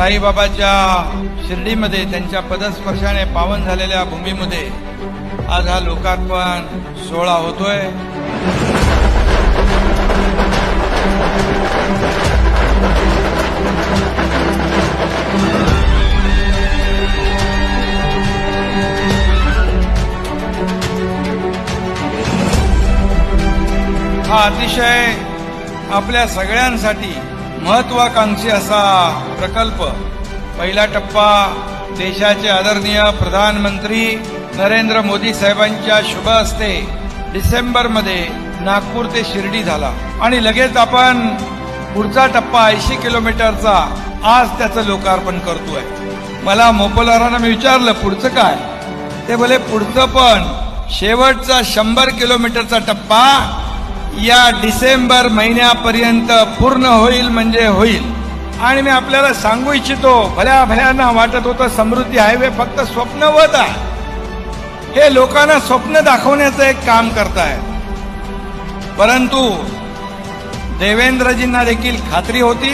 साईबाबाच्या शिर्डीमध्ये त्यांच्या पदस्पर्शाने पावन झालेल्या भूमीमध्ये आज हा लोकार्पण सोहळा होतोय. हा अतिशय आपल्या सगळ्यांसाठी महत्वाकांक्षी असा प्रकल्प. पहिला टप्पा देशाचे आदरणीय प्रधानमंत्री नरेंद्र मोदी साहेबांच्या शुभ हस्ते डिसेंबरमध्ये नागपूर ते शिर्डी झाला. आणि लगेच आपण पुढचा टप्पा ऐंशी किलोमीटरचा आज त्याचं लोकार्पण करतोय. मला मोपोलारांना मी विचारलं पुढचं काय? ते बोले पुढचं पण. शेवटचा शंभर किलोमीटरचा टप्पा या डिसेंबर महिन्यापर्यंत पूर्ण होईल म्हणजे होईल. आणि मी आपल्याला सांगू इच्छितो भल्या भल्यांना वाटत होतं समृद्धी हायवे फक्त स्वप्नवत आहे. हे लोकांना स्वप्न दाखवण्याचं एक काम करताय परंतु देवेंद्रजींना देखील खात्री होती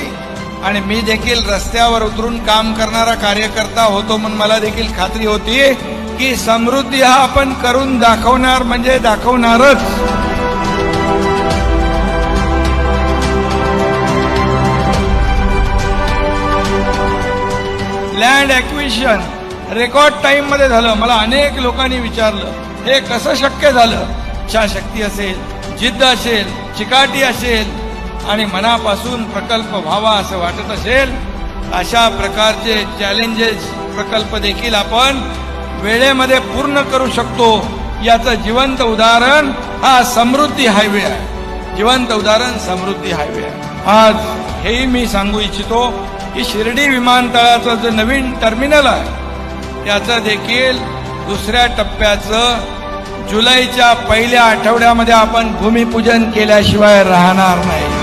आणि मी देखील रस्त्यावर उतरून काम करणारा कार्यकर्ता होतो म्हणून मला देखील खात्री होती की समृद्धी हा आपण करून दाखवणार म्हणजे दाखवणारच. लँड ॲक्विशन रेकॉर्ड टाइममध्ये झालं. मला अनेक लोकांनी विचारलं हे कसं शक्य झालं? इच्छाशक्ती असेल जिद्द असेल चिकाटी असेल आणि मनापासून प्रकल्प व्हावा असं वाटत असेल अशा प्रकारचे चॅलेंजेस प्रकल्प देखील आपण वेळेमध्ये पूर्ण करू शकतो. याचं जिवंत उदाहरण हा समृद्धी हायवे आहे. जिवंत उदाहरण समृद्धी हायवे आहे. आज हेही मी सांगू इच्छितो की शिर्डी विमानतळाचं जे नवीन टर्मिनल आहे त्याचं देखील दुसऱ्या टप्प्याचं जुलैच्या पहिल्या आठवड्यामध्ये आपण भूमिपूजन केल्याशिवाय राहणार नाही.